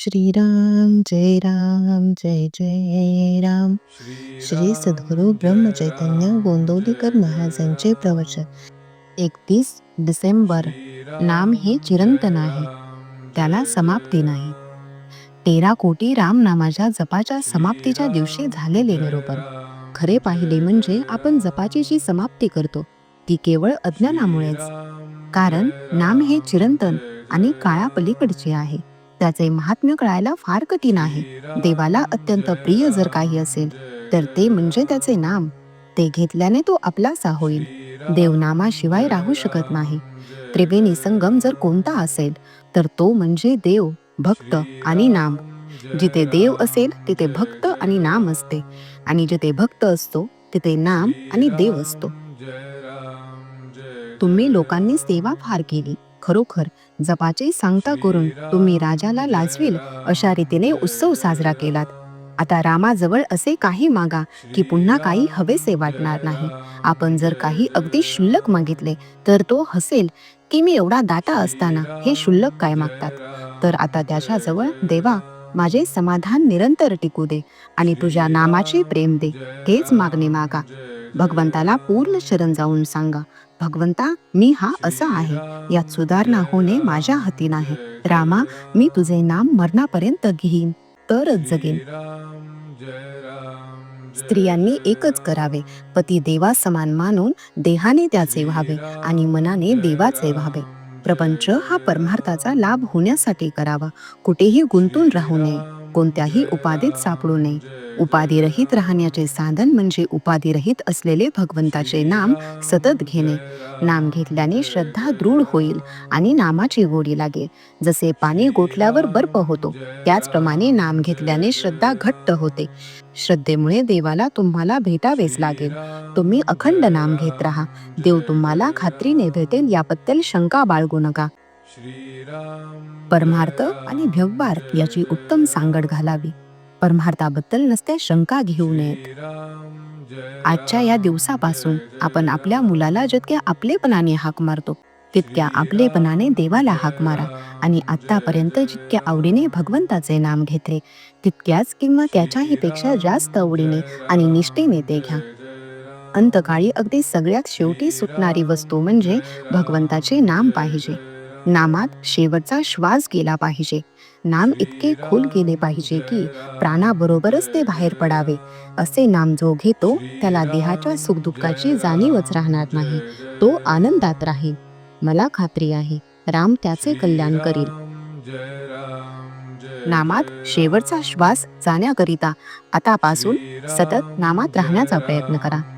श्रीराम जय राम जय जय राम. श्री सद्गुरु ब्रह्म चैतन्य गोंदवलीकर महाराजांचे प्रवचन. एकतीस डिसेंबर. नाम हे चिरंतन आहे. त्याला समाप्ती नाही. तेरा कोटी राम नामाच्या जपाच्या समाप्तीच्या दिवशी झालेले निरूपण. खरे पाहिले म्हणजे आपण जपाची जी समाप्ती करतो. ती केवळ अज्ञानामुळेच. कारण नाम हे चिरंतन आणि काळापलीकडचे आहे. त्याचे महात्म्य कळायला फार कठीण आहे. देवाला अत्यंत प्रिय जर काही असेल तर ते म्हणजे त्याचे नाम. ते घेतल्याने तो आपलासा होईल. देवनामाशिवाय राहू शकत नाही. त्रिवेणी संगम जर कोणता असेल तर तो म्हणजे देव भक्त आणि नाम. जिथे देव असेल तिथे भक्त आणि नाम असते. आणि जिथे भक्त असतो तिथे नाम आणि देव असतो. तुम्ही लोकांनी सेवा फार केली. खरोखर जपाचे सांगता करून तुम्ही राजाला लाजवील अशा रीतीने उत्सव साजरा केलात. आता रामाजवळ असे काही मागा की पुन्हा काही हवेसे वाटणार नाही. आपण जर काही अगदी शुल्लक मागितले तर तो हसेल की मी एवढा दाता असताना हे शुल्लक काय मागतात? तर आता त्याच्याजवळ देवा माझे समाधान निरंतर टिकू दे आणि तुझ्या नामाचे प्रेम दे. हेच मागणे मागा. भगवंताला पूर्ण शरण जाऊन सांगा. भगवंता मी हा असा आहे. यात सुधारणा होणे माझ्या हाती नाही. रामा मी तुझे नाम मरणापर्यंत घेईन. तरच जगेन. स्त्रियांनी एकच करावे. पती देवा समान मानून देहाने त्याचे व्हावे आणि मनाने देवाचे व्हावे. प्रपंच हा परमार्थाचा लाभ होण्यासाठी करावा. कुठेही गुंतून राहू नये. कोणत्याही उपाधीत सापडू नये. उपाधिरहित राहण्याचे साधन म्हणजे उपाधिरहित असलेले भगवंताचे नाम सतत घेणे. नाम घेतल्याने श्रद्धा दृढ होईल आणि नामाची गोडी लागेल जसे पाणी गोठल्यावर बर्फ होतो त्याचप्रमाणे नाम घेतल्याने श्रद्धा घट्ट होते. श्रद्धेमुळे देवाला तुम्हाला भेटावेच लागेल. तुम्ही अखंड नाम घेत राहा. देव तुम्हाला खात्रीने भेटेल याबद्दल शंका बाळगू नका. परमार्थ आणि व्यवहार याची उत्तम सांगड घालावी. परमार्थाबद्दल नसत्या शंका घेऊ नयेत. आजच्या या दिवसापासून आपण आपल्या मुलाला जितक्या आपलेपणाने हाक मारतो. तितक्या आपलेपणाने देवाला हाक मारा आणि आतापर्यंत जितक्या आवडीने भगवंताचे नाम घेतले तितक्याच किंवा त्याच्याही पेक्षा जास्त आवडीने आणि निष्ठेने ते घ्या. अंतकाळी अगदी सगळ्यात शेवटी सुटणारी वस्तू म्हणजे भगवंताचे नाम पाहिजे. नामात शेवटचा श्वास गेला पाहिजे. नाम इतके खोल गेले पाहिजे की प्राणाबरोबरच ते बाहेर पडावे. असे नाम जो घेतो त्याला देहाच्या सुखदुःखाची जाणीवच राहणार नाही. तो आनंदात राहील. मला खात्री आहे राम त्याचे कल्याण करील. नामात शेवटचा श्वास जाण्याकरिता आतापासून सतत नामात राहण्याचा प्रयत्न करा.